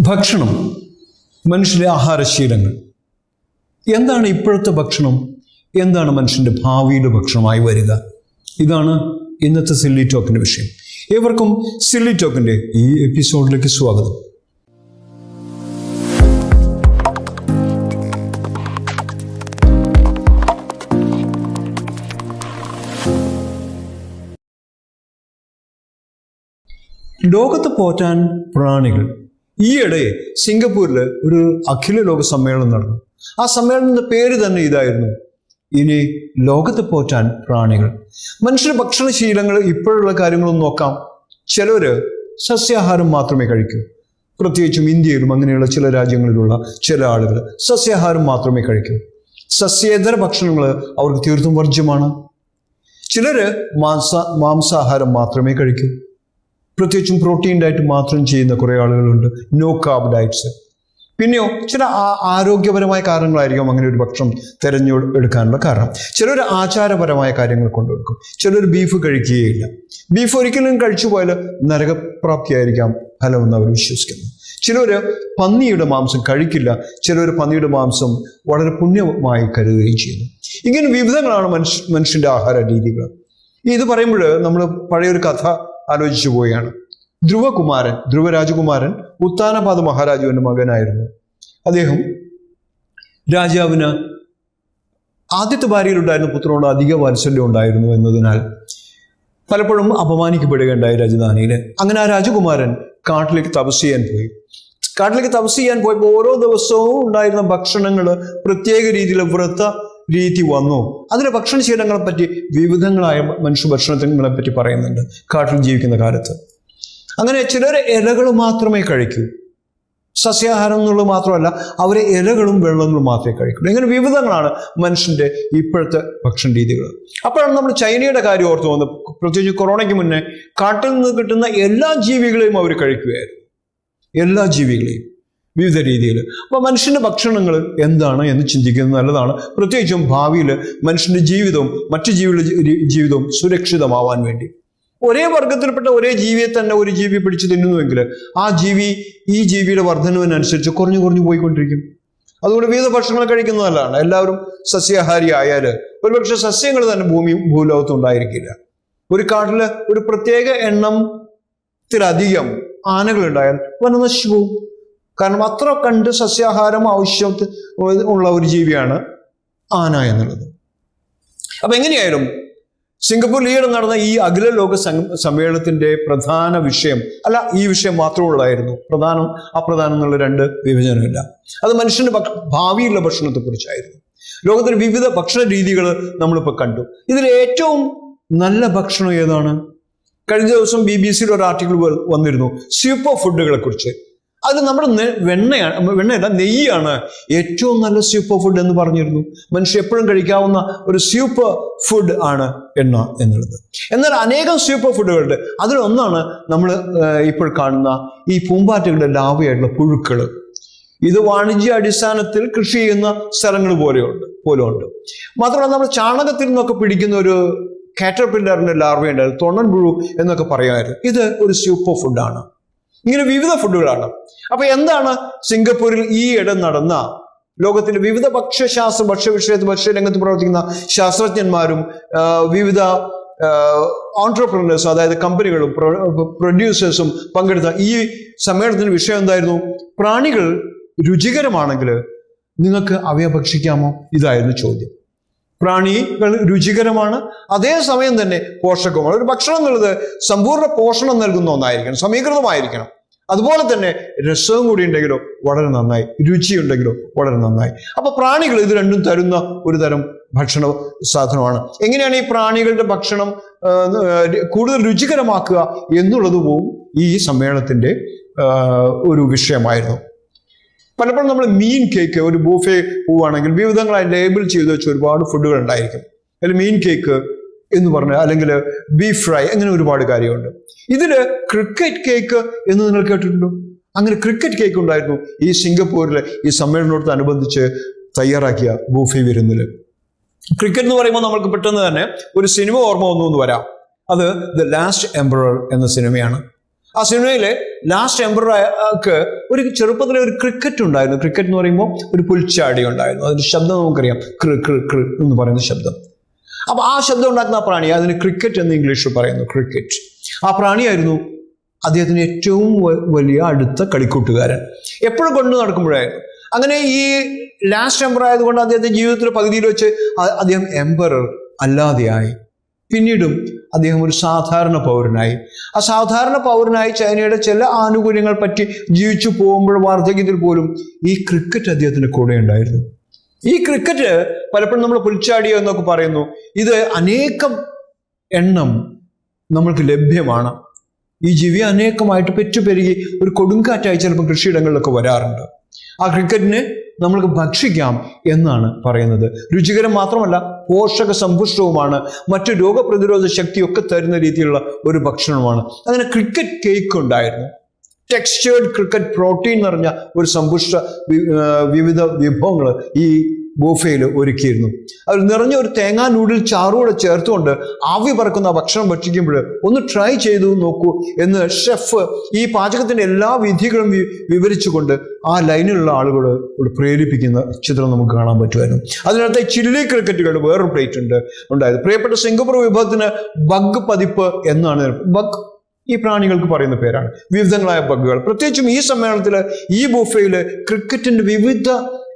ഭക്ഷണം മനുഷ്യന്റെ ആഹാരശീലങ്ങൾ. എന്താണ് ഇപ്പോഴത്തെ ഭക്ഷണം? എന്താണ് മനുഷ്യന്റെ ഭാവിയുടെ ഭക്ഷണമായി വരിക? ഇതാണ് ഇന്നത്തെ സില്ലി ടോക്കിന്റെ വിഷയം. ഏവർക്കും സില്ലി ടോക്കിന്റെ ഈ എപ്പിസോഡിലേക്ക് സ്വാഗതം. ലോകത്ത് പോറ്റാൻ പ്രാണികൾ ഈയിടെ സിംഗപ്പൂരിൽ ഒരു അഖില ലോക സമ്മേളനം നടന്നു. ആ സമ്മേളനത്തിന്റെ പേര് തന്നെ ഇതായിരുന്നു. ഇനി ലോകത്ത് പോറ്റാൻ പ്രാണികൾ. മനുഷ്യരുടെ ഭക്ഷണശീലങ്ങൾ ഇപ്പോഴുള്ള കാര്യങ്ങളൊന്നും നോക്കാം. ചിലര് സസ്യാഹാരം മാത്രമേ കഴിക്കൂ. പ്രത്യേകിച്ചും ഇന്ത്യയിലും അങ്ങനെയുള്ള ചില രാജ്യങ്ങളിലുള്ള ചില ആളുകൾ സസ്യാഹാരം മാത്രമേ കഴിക്കൂ. സസ്യേതര ഭക്ഷണങ്ങൾ അവർക്ക് തീർത്തും വർജ്യമാണ്. ചിലര് മാംസ മാംസാഹാരം മാത്രമേ കഴിക്കൂ. പ്രത്യേകിച്ചും പ്രോട്ടീൻ ഡയറ്റ് മാത്രം ചെയ്യുന്ന കുറേ ആളുകളുണ്ട്. നോ കാർബ് ഡയറ്റ്സ് പിന്നെയോ ചില ആരോഗ്യപരമായ കാരണങ്ങളായിരിക്കും അങ്ങനെ ഒരു ഭക്ഷണം തിരഞ്ഞു എടുക്കാനുള്ള കാരണം. ചിലർ ആചാരപരമായ കാര്യങ്ങൾ കൊണ്ടുകൊടുക്കും ചിലർ ബീഫ് കഴിക്കുകയില്ല. ബീഫ് ഒരിക്കലും കഴിച്ചു പോയാൽ നരകപ്രാപ്തിയായിരിക്കാം ഫലമെന്ന് അവർ വിശ്വസിക്കുന്നു. ചിലർ പന്നിയുടെ മാംസം കഴിക്കില്ല. ചിലർ പന്നിയുടെ മാംസം വളരെ പുണ്യമായി കരുതുകയും ചെയ്യുന്നു. ഇങ്ങനെ വിവിധങ്ങളാണ് മനുഷ്യ മനുഷ്യന്റെ ആഹാര രീതികൾ ഇത് പറയുമ്പോൾ നമ്മൾ പഴയൊരു കഥ ആലോചിച്ചു പോവുകയാണ്. ധ്രുവകുമാരൻ ധ്രുവരാജകുമാരൻ ഉത്താനപാദ മഹാരാജുവിന്റെ മകനായിരുന്നു. അദ്ദേഹം രാജാവിന് ആദ്യത്തെ ഭാര്യയിലുണ്ടായിരുന്ന പുത്രനോട് അധിക വാത്സല്യം ഉണ്ടായിരുന്നു എന്നതിനാൽ പലപ്പോഴും അപമാനിക്കപ്പെടുകയുണ്ടായി രാജധാനിയിൽ അങ്ങനെ ആ രാജകുമാരൻ കാട്ടിലേക്ക് തപസ് ചെയ്യാൻ പോയി. കാട്ടിലേക്ക് തപസ് ചെയ്യാൻ പോയപ്പോൾ ഓരോ ദിവസവും ഉണ്ടായിരുന്ന ഭക്ഷണങ്ങൾ പ്രത്യേക രീതിയിൽ വ്രത രീതി വന്നു. അതിലെ ഭക്ഷണശീലങ്ങളെ പറ്റി വിവിധങ്ങളായ മനുഷ്യ ഭക്ഷണങ്ങളെ പറ്റി പറയുന്നുണ്ട്. കാട്ടിൽ ജീവിക്കുന്ന കാലത്ത്. അങ്ങനെ ചിലർ ഇലകൾ മാത്രമേ കഴിക്കൂ. സസ്യാഹാരം എന്നുള്ളത് മാത്രമല്ല അവരെ ഇലകളും വെള്ളങ്ങളും മാത്രമേ കഴിക്കുള്ളൂ ഇങ്ങനെ വിവിധങ്ങളാണ് മനുഷ്യന്റെ ഇപ്പോഴത്തെ ഭക്ഷണ രീതികൾ. അപ്പോഴാണ് നമ്മൾ ചൈനയുടെ കാര്യം ഓർത്ത് പോകുന്നത് പ്രത്യേകിച്ച് കൊറോണയ്ക്ക് മുന്നേ കാട്ടിൽ നിന്ന് കിട്ടുന്ന എല്ലാ ജീവികളെയും അവർ കഴിക്കുകയായിരുന്നു. എല്ലാ ജീവികളെയും. വിവിധ രീതിയിൽ. അപ്പോൾ മനുഷ്യന്റെ ഭക്ഷണങ്ങൾ എന്താണ് എന്ന് ചിന്തിക്കുന്നത് നല്ലതാണ്. പ്രത്യേകിച്ചും ഭാവിയിൽ മനുഷ്യന്റെ ജീവിതവും മറ്റു ജീവികളുടെ ജീവിതവും സുരക്ഷിതമാവാൻ വേണ്ടി. ഒരേ വർഗത്തിൽപ്പെട്ട ഒരേ ജീവിയെ തന്നെ ഒരു ജീവി പിടിച്ചു തിന്നുന്നുവെങ്കിൽ ആ ജീവി ഈ ജീവിയുടെ വർധനവിനനുസരിച്ച് കുറഞ്ഞു കുറഞ്ഞു പോയിക്കൊണ്ടിരിക്കും. അതുകൊണ്ട് വിവിധ ഭക്ഷണങ്ങൾ കഴിക്കുന്നത് നല്ലതാണ്. എല്ലാവരും സസ്യാഹാരി ആയാൽ ഒരുപക്ഷെ സസ്യങ്ങൾ തന്നെ ഭൂമി ഭൂലോകത്ത് ഉണ്ടായിരിക്കില്ല. ഒരു കാട്ടിൽ ഒരു പ്രത്യേക എണ്ണത്തിലധികം ആനകൾ ഉണ്ടായാൽ വനം നശിച്ചു പോകും കാരണം അത്ര കണ്ട് സസ്യാഹാരം ആവശ്യം ഉള്ള ഒരു ജീവിയാണ് ആന എന്നുള്ളത്. അപ്പൊ എങ്ങനെയായാലും സിംഗപ്പൂർ ഈയിടെ നടന്ന ഈ അഖില ലോക സമ്മേളനത്തിന്റെ പ്രധാന വിഷയം അല്ല ഈ വിഷയം മാത്രമേ ഉള്ളായിരുന്നു. പ്രധാനം അപ്രധാനം എന്നുള്ള രണ്ട് വിഭജനമില്ല. അത് മനുഷ്യന്റെ ഭാവിയുള്ള ഭാവിയിലുള്ള ഭക്ഷണത്തെ കുറിച്ചായിരുന്നു. ലോകത്തിന് വിവിധ ഭക്ഷണ രീതികൾ നമ്മളിപ്പോൾ കണ്ടു. ഇതിൽ ഏറ്റവും നല്ല ഭക്ഷണം ഏതാണ്? കഴിഞ്ഞ ദിവസം ബി ബി സിയുടെ ഒരു ആർട്ടിക്കിൾ വന്നിരുന്നു. സൂപ്പർ ഫുഡുകളെ കുറിച്ച്. അത് നമ്മുടെ വെണ്ണയാണ് വെണ്ണയല്ല നെയ്യാണ്. ഏറ്റവും നല്ല സൂപ്പർ ഫുഡ് എന്ന് പറഞ്ഞിരുന്നു. മനുഷ്യ എപ്പോഴും കഴിക്കാവുന്ന ഒരു സൂപ്പർ ഫുഡ് ആണ് എണ്ണ എന്നുള്ളത്. എന്നാൽ അനേകം സൂപ്പർ ഫുഡുകളുണ്ട് അതിലൊന്നാണ് നമ്മൾ ഇപ്പോൾ കാണുന്ന ഈ പൂമ്പാറ്റകളുടെ ലാവയായിട്ടുള്ള പുഴുക്കൾ ഇത് വാണിജ്യ അടിസ്ഥാനത്തിൽ കൃഷി ചെയ്യുന്ന സ്ഥലങ്ങൾ പോലെയുണ്ട് പോലും ഉണ്ട്. മാത്രമല്ല നമ്മൾ ചാണകത്തിൽ നിന്നൊക്കെ പിടിക്കുന്ന ഒരു കാറ്റർപില്ലറിന്റെ ലാർവ ഉണ്ടായിരുന്നു തൊണ്ണൻ പുഴു എന്നൊക്കെ പറയുമായിരുന്നു ഇത് ഒരു സൂപ്പർ ഫുഡാണ് ഇങ്ങനെ വിവിധ ഫുഡുകളാണ്. അപ്പൊ എന്താണ് സിംഗപ്പൂരിൽ ഈ ഇടം നടന്ന? ലോകത്തിന്റെ വിവിധ ഭക്ഷ്യശാസ്ത്ര ഭക്ഷ്യവിഷയത്തിൽ ഭക്ഷ്യരംഗത്ത് പ്രവർത്തിക്കുന്ന ശാസ്ത്രജ്ഞന്മാരും വിവിധ ഓൺട്രപ്രണേഴ്സ് അതായത് കമ്പനികളും പ്രൊഡ്യൂസേഴ്സും പങ്കെടുത്ത ഈ സമ്മേളനത്തിന്റെ വിഷയം എന്തായിരുന്നു? പ്രാണികൾ രുചികരമാണെങ്കിൽ നിങ്ങൾക്ക് അവയെ ഭക്ഷിക്കാമോ? ഇതായിരുന്നു ചോദ്യം. പ്രാണികൾ രുചികരമാണ്. അതേസമയം തന്നെ പോഷകമാണ് ഒരു ഭക്ഷണം എന്നുള്ളത് സമ്പൂർണ പോഷണം നൽകുന്ന ഒന്നായിരിക്കണം. സമീകൃതമായിരിക്കണം. അതുപോലെ തന്നെ രസവും കൂടി ഉണ്ടെങ്കിലോ വളരെ നന്നായി. രുചി ഉണ്ടെങ്കിലോ വളരെ നന്നായി. അപ്പൊ പ്രാണികൾ ഇത് രണ്ടും തരുന്ന ഒരു തരം ഭക്ഷണ സാധനമാണ്. എങ്ങനെയാണ് ഈ പ്രാണികളുടെ ഭക്ഷണം കൂടുതൽ രുചികരമാക്കുക എന്നുള്ളത് ഈ സമ്മേളനത്തിന്റെ ഒരു വിഷയമായിരുന്നു. പലപ്പോഴും നമ്മൾ മീൻ കേക്ക് ഒരു ബൂഫെ പോവുകയാണെങ്കിൽ വിവിധങ്ങളായി ലേബിൾ ചെയ്ത് വെച്ച് ഒരുപാട് ഫുഡുകൾ ഉണ്ടായിരിക്കും. അതിൽ മീൻ കേക്ക് എന്ന് പറഞ്ഞ അല്ലെങ്കിൽ ബീഫ് ഫ്രൈ അങ്ങനെ ഒരുപാട് കാര്യമുണ്ട്. ഇതിൽ ക്രിക്കറ്റ് കേക്ക് എന്ന് നിങ്ങൾ കേട്ടിട്ടുണ്ടോ? അങ്ങനെ ക്രിക്കറ്റ് കേക്ക് ഉണ്ടായിരുന്നു. ഈ സിംഗപ്പൂരിൽ ഈ സമ്മേളനത്തോടനുബന്ധിച്ച് തയ്യാറാക്കിയ ബൂഫെ വിരുന്നിൽ ക്രിക്കറ്റ് എന്ന് പറയുമ്പോൾ നമുക്ക് പെട്ടെന്ന് തന്നെ ഒരു സിനിമ ഓർമ്മ വന്നു എന്ന് വരാം. അത് ദ ലാസ്റ്റ് എംബ്രോയർ എന്ന സിനിമയാണ്. ആ സിനിമയിലെ ലാസ്റ്റ് എംബ്രോക്ക് ഒരു ചെറുപ്പത്തിലെ ഒരു ക്രിക്കറ്റ് ഉണ്ടായിരുന്നു. ക്രിക്കറ്റ് എന്ന് പറയുമ്പോൾ ഒരു പുൽച്ചാടി ഉണ്ടായിരുന്നു. അതിന്റെ ശബ്ദം നമുക്കറിയാം. ക്രി ക്രി ക്രി എന്ന് പറയുന്ന ശബ്ദം. അപ്പൊ ആ ശബ്ദം ഉണ്ടാക്കുന്ന ആ പ്രാണി അതിന് ക്രിക്കറ്റ് എന്ന് ഇംഗ്ലീഷിൽ പറയുന്നു ക്രിക്കറ്റ് ആ പ്രാണിയായിരുന്നു അദ്ദേഹത്തിന് ഏറ്റവും വലിയ അടുത്ത കളിക്കൂട്ടുകാരൻ. എപ്പോഴും കൊണ്ടു നടക്കുമ്പോഴായിരുന്നു. അങ്ങനെ ഈ ലാസ്റ്റ് എംബർ ആയതുകൊണ്ട് അദ്ദേഹത്തിന്റെ ജീവിതത്തിൽ പകുതിയിൽ വെച്ച് അദ്ദേഹം എംബറർ അല്ലാതെയായി. പിന്നീടും അദ്ദേഹം ഒരു സാധാരണ പൗരനായി. ആ സാധാരണ പൗരനായി ചൈനയുടെ ചില ആനുകൂല്യങ്ങൾ പറ്റി ജീവിച്ചു പോകുമ്പോൾ വാർദ്ധക്യത്തിൽ പോലും ഈ ക്രിക്കറ്റ് അദ്ദേഹത്തിന് കൂടെ ഉണ്ടായിരുന്നു. ഈ ക്രിക്കറ്റ് പലപ്പോഴും നമ്മൾ പുൽച്ചാടിയോ എന്നൊക്കെ പറയുന്നു. ഇത് അനേകം എണ്ണം നമ്മൾക്ക് ലഭ്യമാണ്. ഈ ജീവി അനേകമായിട്ട് പെറ്റുപെരുകി ഒരു കൊടുങ്കാറ്റായി ചിലപ്പോൾ കൃഷിയിടങ്ങളിലൊക്കെ വരാറുണ്ട്. ആ ക്രിക്കറ്റിനെ നമ്മൾക്ക് ഭക്ഷിക്കാം എന്നാണ് പറയുന്നത്. രുചികരം മാത്രമല്ല പോഷക സമ്പുഷ്ടവുമാണ് മറ്റു രോഗപ്രതിരോധ ശക്തിയൊക്കെ തരുന്ന രീതിയിലുള്ള ഒരു ഭക്ഷണമാണ്. അങ്ങനെ ക്രിക്കറ്റ് കേക്ക് ഉണ്ടായിരുന്നു. ടെക്സ്ചേർഡ് ക്രിക്കറ്റ് പ്രോട്ടീൻ നിറഞ്ഞ ഒരു സമ്പുഷ്ട വിവിധ വിഭവങ്ങൾ ഈ ബൂഫയിൽ ഒരുക്കിയിരുന്നു. അതിൽ നിറഞ്ഞ ഒരു തേങ്ങാ നൂഡിൽ ചാറൂടെ ചേർത്തുകൊണ്ട് ആവി പറക്കുന്ന ഭക്ഷണം ഭക്ഷിക്കുമ്പോൾ ഒന്ന് ട്രൈ ചെയ്തു നോക്കൂ എന്ന് ഷെഫ് ഈ പാചകത്തിന്റെ എല്ലാ വിധികളും വിവരിച്ചുകൊണ്ട് ആ ലൈനിലുള്ള ആളുകൾ പ്രേരിപ്പിക്കുന്ന ചിത്രം നമുക്ക് കാണാൻ പറ്റുമായിരുന്നു. അതിനകത്ത് ചില്ലി ക്രിക്കറ്റുകൾ വേറൊരു പ്ലേറ്റ് ഉണ്ട്. ഉണ്ടായത്. പ്രിയപ്പെട്ട സിംഗപ്പൂർ വിഭവത്തിന് ബഗ് പതിപ്പ് എന്നാണ്. ബഗ് ഈ പ്രാണികൾക്ക് പറയുന്ന പേരാണ്. വിവിധങ്ങളായ ബഗ്ഗുകൾ പ്രത്യേകിച്ചും ഈ സമ്മേളനത്തിൽ ഈ ബുഫയിൽ ക്രിക്കറ്റിന്റെ വിവിധ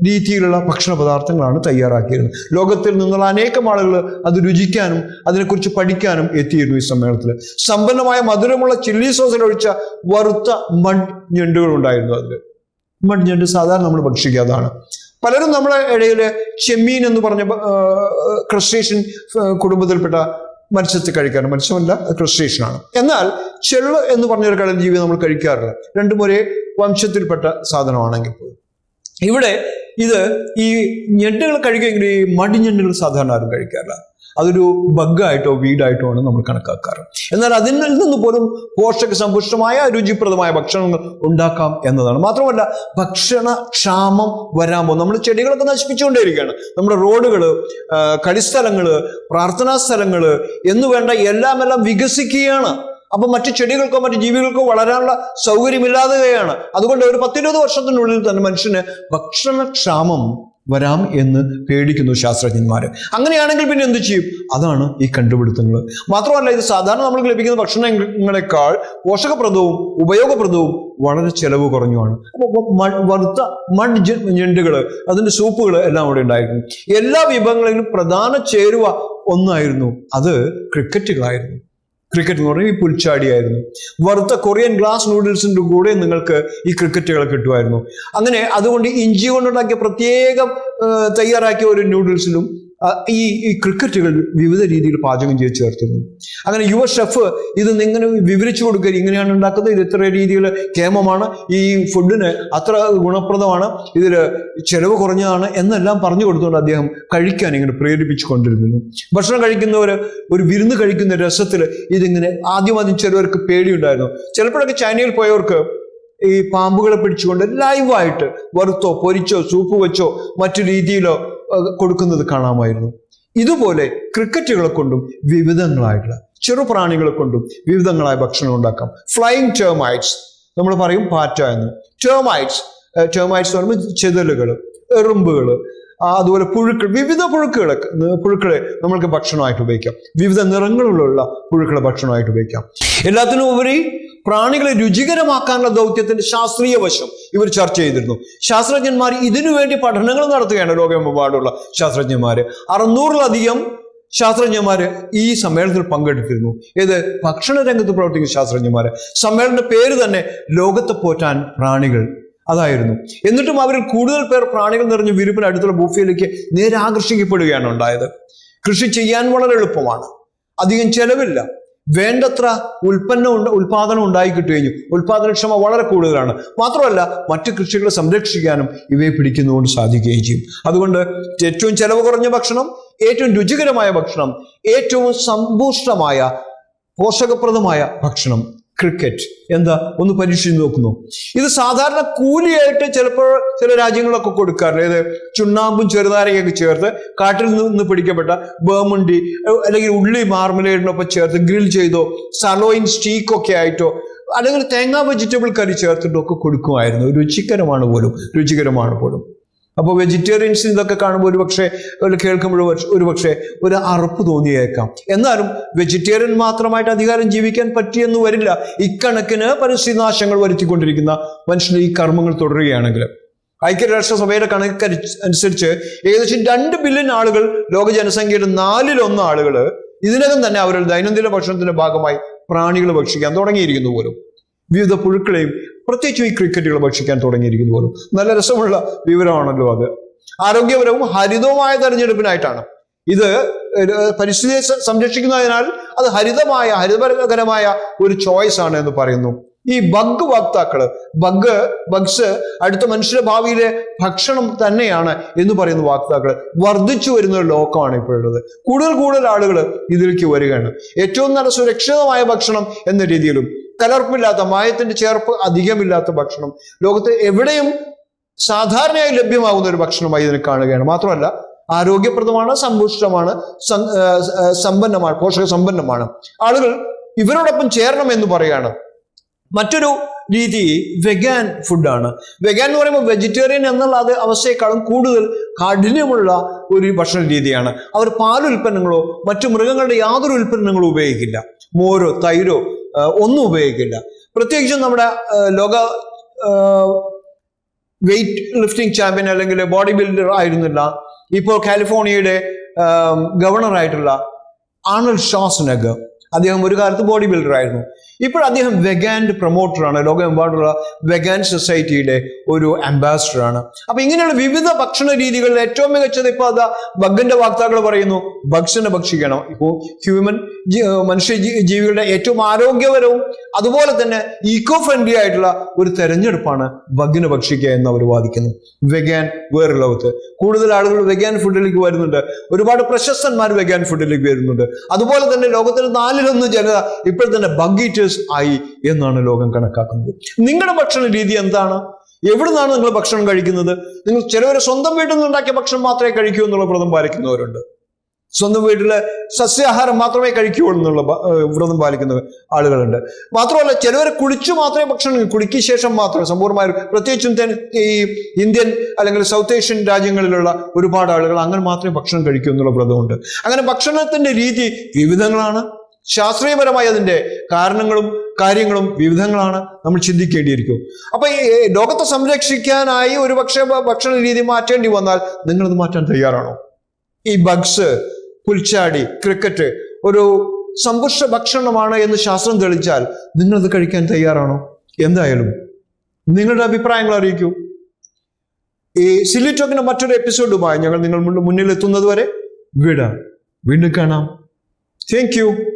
രീതിയിലുള്ള ഭക്ഷണ പദാർത്ഥങ്ങളാണ് തയ്യാറാക്കിയിരുന്നത് ലോകത്തിൽ നിന്നുള്ള അനേകം ആളുകൾ അത് രുചിക്കാനും അതിനെക്കുറിച്ച് പഠിക്കാനും എത്തിയിരുന്നു ഈ സമ്മേളനത്തിൽ സമ്പന്നമായ മധുരമുള്ള ചില്ലി സോസിൽ ഒഴിച്ച വറുത്ത മഡ് ഞണ്ടുകൾ ഉണ്ടായിരുന്നു അതിൽ മഡ് ഞണ്ട് സാധാരണ നമ്മൾ ഭക്ഷിക്കാതാണ് പലരും നമ്മുടെ ഇടയിൽ ചെമ്മീൻ എന്ന് പറഞ്ഞ ക്രസ്റ്റേഷ്യൻ കുടുംബത്തിൽപ്പെട്ട മത്സ്യത്തെ കഴിക്കാറ്. മത്സ്യമല്ല ക്രസ്റ്റേഷ്യനാണ് എന്നാൽ ചെള്ള് എന്ന് പറഞ്ഞൊരു കടൽ ജീവി നമ്മൾ കഴിക്കാറില്ല. രണ്ടും ഒരേ വംശത്തിൽപ്പെട്ട സാധനമാണെങ്കിൽ പോലും. ഇവിടെ ഇത് ഈ ഞെട്ടുകൾ കഴിക്കുമെങ്കിൽ ഈ മടിഞ്ഞണ്ടുകൾ സാധാരണ ആരും കഴിക്കാറില്ല. അതൊരു ബഗ്ഗായിട്ടോ വീടായിട്ടോ ആണ് നമ്മൾ കണക്കാക്കാറ്. എന്നാൽ അതിൽ നിന്ന് പോലും പോഷക സമ്പുഷ്ടമായ രുചിപ്രദമായ ഭക്ഷണങ്ങൾ ഉണ്ടാക്കാം എന്നതാണ്. മാത്രമല്ല ഭക്ഷണ ക്ഷാമം വരാൻ പോകും നമ്മൾ ചെടികളൊക്കെ നശിപ്പിച്ചുകൊണ്ടേയിരിക്കുകയാണ്. നമ്മുടെ റോഡുകൾ കളിസ്ഥലങ്ങൾ പ്രാർത്ഥനാ സ്ഥലങ്ങൾ എന്നുവേണ്ട എല്ലാം എല്ലാം വികസിക്കുകയാണ്. അപ്പൊ മറ്റ് ചെടികൾക്കോ മറ്റ് ജീവികൾക്കോ വളരാനുള്ള സൗകര്യമില്ലാതെയാണ്. അതുകൊണ്ട് ഒരു പത്തിരുപത് വർഷത്തിനുള്ളിൽ തന്നെ മനുഷ്യന് ഭക്ഷണക്ഷാമം വരാം എന്ന് പേടിക്കുന്നു ശാസ്ത്രജ്ഞന്മാർ അങ്ങനെയാണെങ്കിൽ പിന്നെ എന്ത് ചെയ്യും? അതാണ് ഈ കണ്ടുപിടുത്തങ്ങൾ മാത്രമല്ല ഇത് സാധാരണ നമുക്ക് ലഭിക്കുന്ന ഭക്ഷണങ്ങളെക്കാൾ പോഷകപ്രദവും ഉപയോഗപ്രദവും വളരെ ചെലവ് കുറഞ്ഞുമാണ്. വറുത്ത മഡ് ഞണ്ടുകൾ അതിന്റെ സൂപ്പുകൾ എല്ലാം അവിടെ ഉണ്ടായിരുന്നു. എല്ലാ വിഭവങ്ങളിലും പ്രധാന ചേരുവ ഒന്നായിരുന്നു. അത് ക്രിക്കറ്റുകളായിരുന്നു. ക്രിക്കറ്റ് എന്ന് പറഞ്ഞാൽ ഈ പുൽച്ചാടിയായിരുന്നു. വറുത്ത കൊറിയൻ ഗ്ലാസ് നൂഡിൽസിന്റെ കൂടെ നിങ്ങൾക്ക് ഈ ക്രിക്കറ്റുകൾ കിട്ടുമായിരുന്നു. അങ്ങനെ അതുകൊണ്ട് ഇഞ്ചി കൊണ്ടുണ്ടാക്കിയ പ്രത്യേകം തയ്യാറാക്കിയ ഒരു നൂഡിൽസിലും ഈ ഈ ക്രിക്കറ്റുകൾ വിവിധ രീതിയിൽ പാചകം ചെയ്ത് ചേർത്തിരുന്നു. അങ്ങനെ യുവ ഷെഫ് ഇത് ഇങ്ങനെ വിവരിച്ചു കൊടുക്കുക ഇങ്ങനെയാണ് ഉണ്ടാക്കുന്നത്. ഇത് ഇത്ര രീതിയിൽ കേമമാണ്. ഈ ഫുഡിന് അത്ര ഗുണപ്രദമാണ്. ഇതിൽ ചെലവ് കുറഞ്ഞതാണ് എന്നെല്ലാം പറഞ്ഞു കൊടുത്തുകൊണ്ട് അദ്ദേഹം കഴിക്കാൻ ഇങ്ങനെ പ്രേരിപ്പിച്ചു കൊണ്ടിരുന്നു. ഭക്ഷണം കഴിക്കുന്നവർ ഒരു വിരുന്ന് കഴിക്കുന്ന രസത്തിൽ ഇതിങ്ങനെ ആദ്യം ആദ്യം ചിലവർക്ക് പേടിയുണ്ടായിരുന്നു. ചിലപ്പോഴൊക്കെ ചൈനയിൽ പോയവർക്ക് ഈ പാമ്പുകളെ പിടിച്ചുകൊണ്ട് ലൈവായിട്ട് വറുത്തോ പൊരിച്ചോ സൂപ്പ് വെച്ചോ മറ്റു രീതിയിലോ കൊടുക്കുന്നത് കാണാമായിരുന്നു. ഇതുപോലെ ക്രിക്കറ്റുകളെ കൊണ്ടും വിവിധങ്ങളായിട്ടുള്ള ചെറുപ്രാണികളെ കൊണ്ടും വിവിധങ്ങളായ ഭക്ഷണം ഉണ്ടാക്കാം. ഫ്ലൈയിങ് ടേമൈറ്റ്സ് നമ്മൾ പറയും പാറ്റ എന്ന്. ടേമൈറ്റ്സ് ടേമൈറ്റ്സ് എന്ന് പറയുമ്പോൾ ചെതലുകൾ എറുമ്പുകൾ അതുപോലെ പുഴുക്കൾ വിവിധ പുഴുക്കളെ പുഴുക്കളെ നമ്മൾക്ക് ഭക്ഷണമായിട്ട് ഉപയോഗിക്കാം. വിവിധ നിറങ്ങളിലുള്ള പുഴുക്കളെ ഭക്ഷണമായിട്ട് ഉപയോഗിക്കാം. എല്ലാത്തിനും ഉപരി പ്രാണികളെ രുചികരമാക്കാനുള്ള ദൗത്യത്തിന്റെ ശാസ്ത്രീയ വശം ഇവർ ചർച്ച ചെയ്തിരുന്നു. ശാസ്ത്രജ്ഞന്മാർ ഇതിനുവേണ്ടി പഠനങ്ങൾ നടത്തുകയാണ് ലോകമെമ്പാടുള്ള ശാസ്ത്രജ്ഞന്മാര്. അറുന്നൂറിലധികം ശാസ്ത്രജ്ഞന്മാര് ഈ സമ്മേളനത്തിൽ പങ്കെടുത്തിരുന്നു. ഏത്? ഭക്ഷണ രംഗത്ത് പ്രവർത്തിക്കുന്ന ശാസ്ത്രജ്ഞന്മാര്. സമ്മേളനത്തിന്റെ പേര് തന്നെ ലോകത്തെ പോറ്റാൻ പ്രാണികൾ അതായിരുന്നു. എന്നിട്ടും അവരിൽ കൂടുതൽ പേർ പ്രാണികൾ നിറഞ്ഞ വിരുപ്പിന് അടുത്തുള്ള ബൂഫയിലേക്ക് നേരെ ആകർഷിക്കപ്പെടുകയാണ് ഉണ്ടായത്. കൃഷി ചെയ്യാൻ വളരെ എളുപ്പമാണ്. അധികം ചെലവില്ല. വേണ്ടത്ര ഉൽപ്പന്നം ഉണ്ട് ഉൽപാദനം ഉണ്ടായി കിട്ടുകയും ഉൽപാദനക്ഷമ വളരെ കൂടുതലാണ്. മാത്രമല്ല മറ്റു കൃഷികളെ സംരക്ഷിക്കാനും ഇവയെ പിടിക്കുന്നതുകൊണ്ട് സാധിക്കുകയും ചെയ്യും. അതുകൊണ്ട് ഏറ്റവും ചെലവ് കുറഞ്ഞ ഭക്ഷണം ഏറ്റവും രുചികരമായ ഭക്ഷണം ഏറ്റവും സമ്പുഷ്ടമായ പോഷകപ്രദമായ ഭക്ഷണം ക്രിക്കറ്റ് എന്താ? ഒന്ന് പരീക്ഷിച്ച് നോക്കുന്നു. ഇത് സാധാരണ കൂലിയായിട്ട് ചിലപ്പോൾ ചില രാജ്യങ്ങളൊക്കെ കൊടുക്കാറുണ്ട് ഇത് ചുണ്ണാമ്പും ചെറുനാരങ്ങയൊക്കെ ചേർത്ത് കാട്ടിൽ നിന്ന് പിടിക്കപ്പെട്ട ബേമുണ്ടി അല്ലെങ്കിൽ ഉള്ളി മാർമലേഡിനൊപ്പം ചേർത്ത് ഗ്രിൽ ചെയ്തോ സലോയിൻ സ്റ്റീക്കൊക്കെ ആയിട്ടോ അല്ലെങ്കിൽ തേങ്ങാ വെജിറ്റബിൾ കറി ചേർത്തിട്ടൊക്കെ കൊടുക്കുമായിരുന്നു. രുചികരമാണ് പോലും. രുചികരമാണ് പോലും. അപ്പോൾ വെജിറ്റേറിയൻസ് ഇതൊക്കെ കാണുമ്പോൾ ഒരു പക്ഷേ കേൾക്കുമ്പോൾ ഒരു പക്ഷേ ഒരു അറപ്പ് തോന്നിയേക്കാം. എന്നാലും വെജിറ്റേറിയൻ മാത്രമായിട്ട് അധികാരം ജീവിക്കാൻ പറ്റിയെന്ന് വരില്ല. ഇക്കണക്കിന് പരിസ്ഥിതിനാശങ്ങൾ വരുത്തിക്കൊണ്ടിരിക്കുന്ന മനുഷ്യന് ഈ കർമ്മങ്ങൾ തുടരുകയാണെങ്കിൽ. ഐക്യരാഷ്ട്രസഭയുടെ കണക്ക് അനുസരിച്ച് ഏകദേശം രണ്ട് ബില്യൺ ആളുകൾ ലോക ജനസംഖ്യയുടെ നാലിലൊന്ന് ആളുകൾ ഇതിനകം തന്നെ അവരുടെ ദൈനംദിന ഭക്ഷണത്തിന്റെ ഭാഗമായി പ്രാണികൾ ഭക്ഷിക്കാൻ തുടങ്ങിയിരിക്കുന്നു പോലും. വിവിധ പുഴുക്കളെയും പ്രത്യേകിച്ചും ഈ ക്രിക്കറ്റുകൾ ഭക്ഷിക്കാൻ തുടങ്ങിയിരിക്കുന്നു പോലും നല്ല രസമുള്ള വിവരമാണല്ലോ അത്. ആരോഗ്യപരവും ഹരിതവുമായ തെരഞ്ഞെടുപ്പിനായിട്ടാണ്. ഇത് പരിസ്ഥിതിയെ സംരക്ഷിക്കുന്നതിനാൽ അത് ഹരിതമായ ഹരിതപരകരമായ ഒരു ചോയ്സ് ആണ് എന്ന് പറയുന്നു. ഈ ബഗ് വക്താക്കൾ ബഗ് ബഗ്സ് അടുത്ത മനുഷ്യ ഭാവിയിലെ ഭക്ഷണം തന്നെയാണ് എന്ന് പറയുന്ന വാക്താക്കൾ വർദ്ധിച്ചു വരുന്ന ഒരു ലോകമാണ് ഇപ്പോഴുള്ളത് കൂടുതൽ കൂടുതൽ ആളുകൾ ഇതിലേക്ക് വരികയാണ്. ഏറ്റവും നല്ല സുരക്ഷിതമായ ഭക്ഷണം എന്ന രീതിയിലും കലർപ്പില്ലാത്ത മായത്തിന്റെ ചേർപ്പ് അധികമില്ലാത്ത ഭക്ഷണം. ലോകത്ത് എവിടെയും സാധാരണയായി ലഭ്യമാകുന്ന ഒരു ഭക്ഷണമായി ഇതിനെ കാണുകയാണ്. മാത്രമല്ല ആരോഗ്യപ്രദമാണ് സമ്പുഷ്ടമാണ് സമ്പന്നമാണ് പോഷക സമ്പന്നമാണ് ആളുകൾ ഇവരോടൊപ്പം ചേരണം എന്ന് പറയാണ്. മറ്റൊരു രീതി വെഗാൻ ഫുഡാണ് വെഗാൻ എന്ന് പറയുമ്പോൾ വെജിറ്റേറിയൻ എന്നുള്ള അത് അവസ്ഥയെക്കാളും കൂടുതൽ കാഠിന്യമുള്ള ഒരു ഭക്ഷണ രീതിയാണ്. അവർ പാലുൽപ്പന്നങ്ങളോ മറ്റു മൃഗങ്ങളുടെ യാതൊരു ഉൽപ്പന്നങ്ങളോ ഉപയോഗിക്കില്ല. മോരോ തൈരോ ഒന്നും ഉപയോഗിക്കില്ല. പ്രത്യേകിച്ചും നമ്മുടെ ലോക വെയിറ്റ് ലിഫ്റ്റിംഗ് ചാമ്പ്യൻ അല്ലെങ്കിൽ ബോഡി ബിൽഡർ ആയിരുന്നില്ല. ഇപ്പോൾ കാലിഫോർണിയയുടെ ഗവർണർ ആയിട്ടുള്ള ആണൽ ഷാസ്നഗർ അദ്ദേഹം ഒരു കാലത്ത് ബോഡി ബിൽഡർ ആയിരുന്നു ഇപ്പോൾ അദ്ദേഹം വെഗാൻഡ് പ്രൊമോട്ടറാണ് ലോകമെമ്പാടുള്ള വെഗാൻ സൊസൈറ്റിയുടെ ഒരു അംബാസിഡറാണ് അപ്പൊ ഇങ്ങനെയുള്ള വിവിധ ഭക്ഷണ രീതികളിൽ ഏറ്റവും മികച്ചത് ഇപ്പോൾ അതാ ബഗന്റെ വാക്താക്കൾ പറയുന്നു ഭക്ഷണം ഭക്ഷിക്കണം. ഇപ്പോൾ ഹ്യൂമൻ മനുഷ്യ ജീവികളുടെ ഏറ്റവും ആരോഗ്യപരവും അതുപോലെ തന്നെ ഈക്കോ ഫ്രണ്ട്ലി ആയിട്ടുള്ള ഒരു തെരഞ്ഞെടുപ്പാണ് ബഗിനെ ഭക്ഷിക്കുക എന്ന് അവർ വാദിക്കുന്നു. വെഗാൻ വേറെ ലോകത്ത്. കൂടുതൽ ആളുകൾ വെഗാൻ ഫുഡിലേക്ക് വരുന്നുണ്ട്. ഒരുപാട് പ്രശസ്തന്മാർ വെഗാൻ ഫുഡിലേക്ക് വരുന്നുണ്ട്. അതുപോലെ തന്നെ ലോകത്തിന്റെ നാലിലൊന്ന് ജനത ഇപ്പോൾ തന്നെ ബഗ് ഈറ്റേഴ്സ് ആയി എന്നാണ് ലോകം കണക്കാക്കുന്നത്. നിങ്ങളുടെ ഭക്ഷണ രീതി എന്താണ്? എവിടുന്നാണ് നിങ്ങൾ ഭക്ഷണം കഴിക്കുന്നത്? നിങ്ങൾ ചിലവർ സ്വന്തം വീട്ടിൽ നിന്ന് ഉണ്ടാക്കിയ ഭക്ഷണം മാത്രമേ കഴിക്കൂ എന്നുള്ള വ്രതം പാലിക്കുന്നവരുണ്ട്. സ്വന്തം വീട്ടിലെ സസ്യാഹാരം മാത്രമേ കഴിക്കൂ എന്നുള്ള വ്രതം പാലിക്കുന്ന ആളുകളുണ്ട്. മാത്രമല്ല ചിലവർ കുളിച്ചു മാത്രമേ ഭക്ഷണം കുടിക്കു ശേഷം മാത്രമേ സമ്പൂർണമായ പ്രത്യേകിച്ചും ഈ ഇന്ത്യൻ അല്ലെങ്കിൽ സൗത്ത് ഏഷ്യൻ രാജ്യങ്ങളിലുള്ള ഒരുപാട് ആളുകൾ അങ്ങനെ മാത്രമേ ഭക്ഷണം കഴിക്കൂ എന്നുള്ള വ്രതമുണ്ട്. അങ്ങനെ ഭക്ഷണത്തിന്റെ രീതി വിവിധങ്ങളാണ്. ശാസ്ത്രീയപരമായി അതിന്റെ കാരണങ്ങളും കാര്യങ്ങളും വിവിധങ്ങളാണ് നമ്മൾ ചിന്തിക്കേണ്ടിയിരിക്കും. അപ്പൊ ഈ ലോകത്തെ സംരക്ഷിക്കാനായി ഒരു പക്ഷേ ഭക്ഷണ രീതി മാറ്റേണ്ടി വന്നാൽ നിങ്ങളത് മാറ്റാൻ തയ്യാറാണോ? ഈ ബഗ്സ് പുൽച്ചാടി ക്രിക്കറ്റ് ഒരു സമ്പുഷ്ട ഭക്ഷണമാണ് എന്ന് ശാസ്ത്രം തെളിച്ചാൽ നിങ്ങളത് കഴിക്കാൻ തയ്യാറാണോ? എന്തായാലും. നിങ്ങളുടെ അഭിപ്രായങ്ങൾ അറിയിക്കൂ. ഈ സില്ലി ടോക്കിന്റെ മറ്റൊരു എപ്പിസോഡുമായി ഞങ്ങൾ നിങ്ങൾ മുന്നിൽ എത്തുന്നത് വരെ വിട. വീണ്ടും കാണാം. താങ്ക്